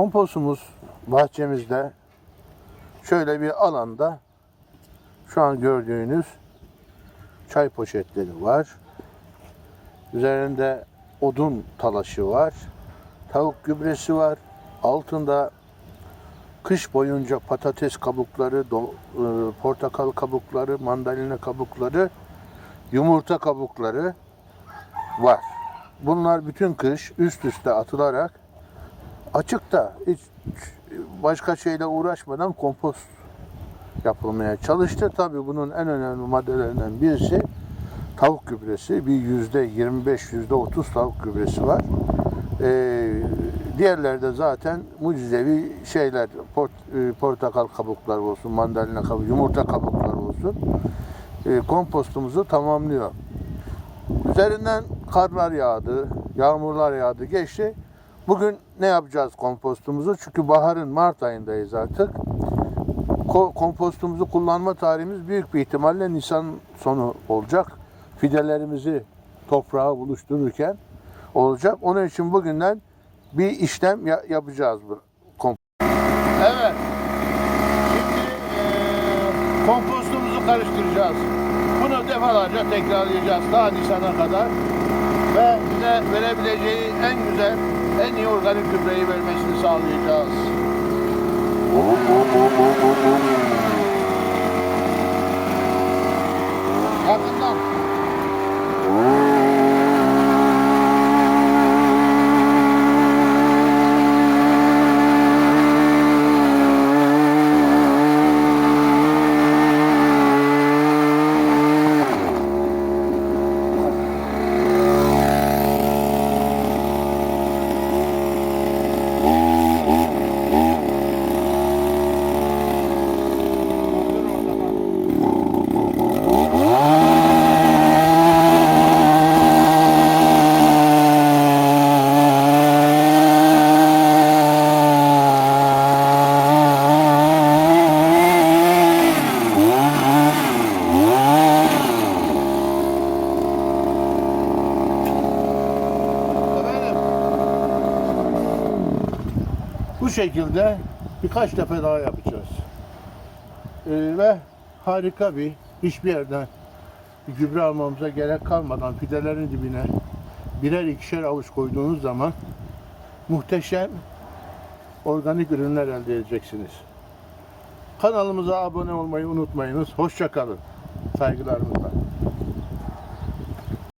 Kompostumuz bahçemizde şöyle bir alanda şu an gördüğünüz çay poşetleri var. Üzerinde odun talaşı var. Tavuk gübresi var. Altında kış boyunca patates kabukları, e, portakal kabukları, mandalina kabukları, yumurta kabukları var. Bunlar bütün kış üst üste atılarak açıkta hiç başka şeyle uğraşmadan kompost yapılmaya çalıştı. Tabii bunun en önemli maddelerinden birisi tavuk gübresi. Bir yüzde 25, yüzde 30 tavuk gübresi var. Ee, diğerleri de zaten mucizevi şeyler. Port, e, portakal kabukları olsun, mandalina kabuk, yumurta kabukları olsun. E, kompostumuzu tamamlıyor. Üzerinden karlar yağdı, yağmurlar yağdı, geçti. Bugün ne yapacağız kompostumuzu? Çünkü baharın Mart ayındayız artık. Ko- kompostumuzu kullanma tarihimiz büyük bir ihtimalle Nisan sonu olacak. Fidelerimizi toprağa buluştururken olacak. Onun için bugünden bir işlem ya- yapacağız bu kompost. Evet. Şimdi kompostumuzu karıştıracağız. Bunu defalarca tekrarlayacağız daha Nisan'a kadar. Ve bize verebileceği en güzel, en iyi organik gübreyi vermesini sağlayacağız. Bu şekilde birkaç defa daha yapacağız. Ee, ve harika bir hiçbir yerden gübre almamıza gerek kalmadan fidelerin dibine birer ikişer avuç koyduğunuz zaman muhteşem organik ürünler elde edeceksiniz. Kanalımıza abone olmayı unutmayınız. Hoşça kalın. Saygılarımızla.